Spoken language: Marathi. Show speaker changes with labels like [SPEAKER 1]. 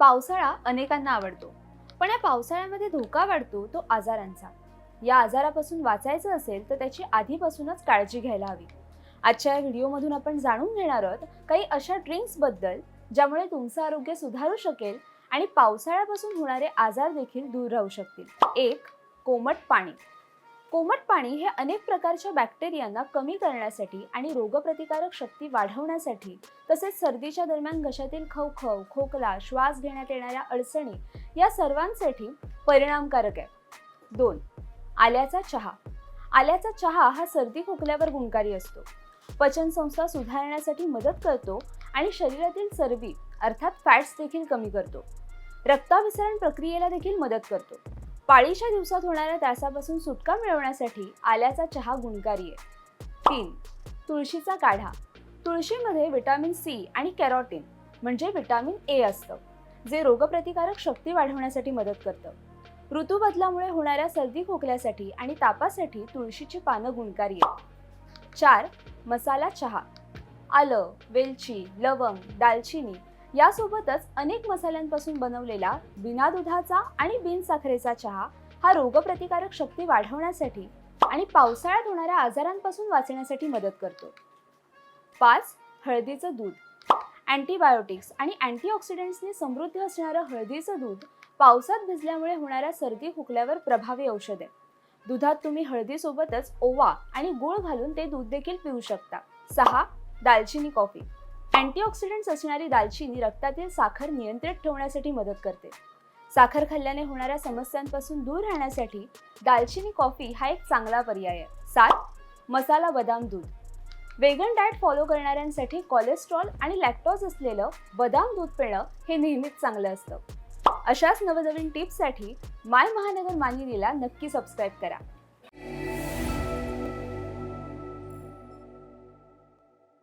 [SPEAKER 1] पावसाळा अनेकांना आवडतो. पण या पावसाळ्यामध्ये धोका वाढतो तो आजारांचा. या आजारापासून वाचायचं असेल तर त्याची आधीपासूनच काळजी घ्यायला हवी. आजच्या या व्हिडिओमधून आपण जाणून घेणार आहोत काही अशा ड्रिंक्सबद्दल ज्यामुळे तुमचं आरोग्य सुधारू शकेल आणि पावसाळ्यापासून होणारे आजार देखील दूर राहू शकतील. एक कोमट पाणी. कोमट पाणी हे अनेक प्रकारच्या बॅक्टेरियांना कमी करण्यासाठी आणि रोगप्रतिकारक शक्ती वाढवण्यासाठी तसेच सर्दीच्या दरम्यान घशातील खवखव खोकला श्वास घेण्यात येणाऱ्या अडचणी या सर्वांसाठी परिणामकारक आहे. दोन आल्याचा चहा. आल्याचा चहा हा सर्दी खोकल्यावर गुणकारी असतो. पचनसंस्था सुधारण्यासाठी मदत करतो आणि शरीरातील चरबी अर्थात फॅट्स देखील कमी करतो. रक्ताभिसरण प्रक्रियेला देखील मदत करतो. पाळीच्या दिवसात होणाऱ्या त्रासापासून सुटका मिळवण्यासाठी आल्याचा चहा गुणकारी आहे. तीन तुळशीचा काढा. तुळशीमध्ये विटॅमिन सी आणि कॅरोटीन म्हणजे विटॅमिन ए असतं जे रोगप्रतिकारक शक्ती वाढवण्यासाठी मदत करतं. ऋतू बदलामुळे होणाऱ्या सर्दी खोकल्यासाठी आणि तापासाठी तुळशीची पानं गुणकारी आहेत. चार मसाला चहा. आलं वेलची लवंग दालचिनी यासोबतच अनेक मसाल्यांपासून बनवलेला बिना दुधाचा आणि बिनसाखरेचा चहा हा रोगप्रतिकारक शक्ती वाढवण्यासाठी आणि पावसाळ्यात होणाऱ्या आजारांपासून वाचण्यासाठी मदत करतो. पाच हळदीचं दूध. अँटीबायोटिक्स आणि अँटीऑक्सिडंट्सने समृद्ध असणारं हळदीचं दूध पावसात भिजल्यामुळे होणाऱ्या सर्दी खोकल्यावर प्रभावी औषध आहे. दुधात तुम्ही हळदीसोबतच ओवा आणि गुळ घालून ते दूध देखील पिऊ शकता. सहा दालचिनी कॉफी. अँटीऑक्सिडंट्स असणारी दालचिनी रक्तातील साखर नियंत्रित ठेवण्यासाठी मदत करते. साखर खाल्ल्याने होणाऱ्या समस्यांपासून दूर राहण्यासाठी दालचिनी कॉफी हा एक चांगला पर्याय आहे. सात मसाला बदाम दूध. वेगन डाएट फॉलो करणाऱ्यांसाठी कोलेस्ट्रॉल आणि लॅक्टोज असलेलं बदाम दूध पिणं हे नेहमीच चांगलं असतं. अशाच नवनवीन टिप्ससाठी माय महानगर मानिनीला नक्की सबस्क्राईब करा.